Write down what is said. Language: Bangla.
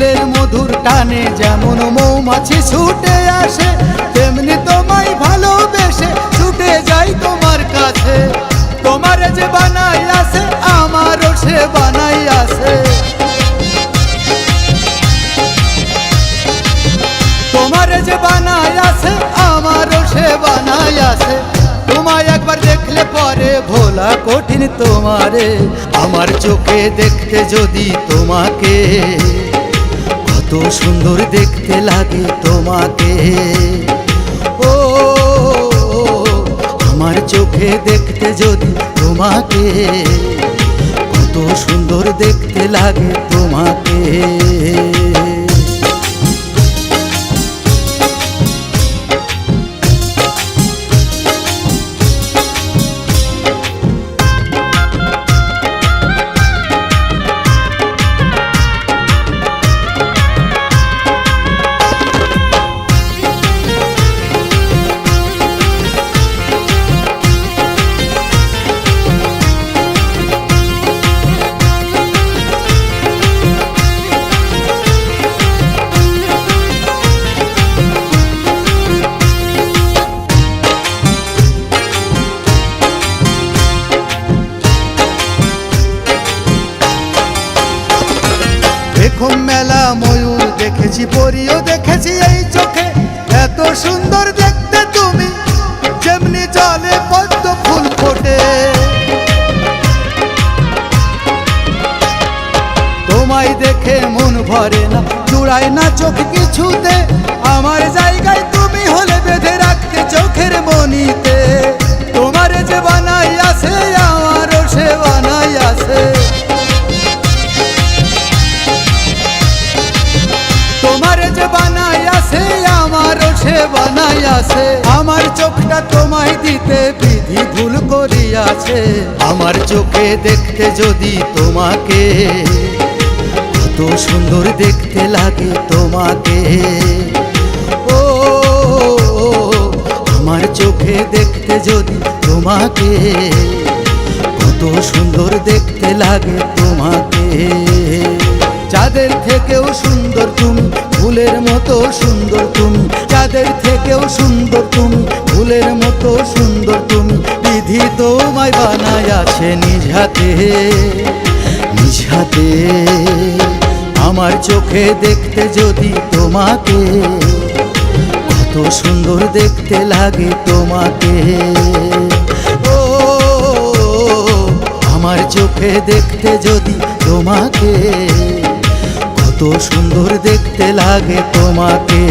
ফুলের মধুর টানে যেমন মৌমাছি ছুটে আসে, তেমনি তোমায় ভালোবেসে ছুটে যাই তোমার কাছে। তোমার যে বানাই আছে, আমারও সে বানাই আছে। তোমার যে বানাই আছে, আমারও সে বানাই আছে। তোমায় একবার দেখলে পরে ভোলা কঠিন তোমারে। আমার চোখে দেখতে যদি তোমাকে কত সুন্দর দেখতে লাগে তোমাকে। ও, আমার চোখে দেখতে যদি তোমাকে, কত সুন্দর দেখতে লাগে তোমাকে। দেখুন মেলা ময়ূর দেখেছি, পরিও দেখেছি এই চোখে। এত সুন্দর দেখতে তুমি, যেমনি জলে পদ্ম ফুল ফোটে। তোমায় দেখে মন ভরে না জুড়ায় না চোখ কিছুতে। আমার জায়গায় তুমি হলে বেঁধে রাখতে চোখের মনিতে তোমার যে বানাই আছে আমারও সে বানাই আছে আমার চোখটা তোমায় দিতে বিধি ভুল করিয়াছে। আমার চোখে দেখতে যদি তোমাকে, কত সুন্দর দেখতে লাগে তোমাকে। ও, আমার চোখে দেখতে যদি তোমাকে, কত সুন্দর দেখতে লাগে তোমাকে। যাদের থেকেও সুন্দর তুমি ফুলের মতো সুন্দর তুমি, যাদের থেকেও সুন্দর তুমি, ফুলের মতো সুন্দর তুমি, বিধি তোমায় বানায় আছে নিজ হাতে। আমার চোখে দেখতে যদি তোমাকে, কত সুন্দর দেখতে লাগে তোমাকে। ও, আমার চোখে দেখতে যদি তোমাকে সুন্দর দেখতে লাগে তোমাকে।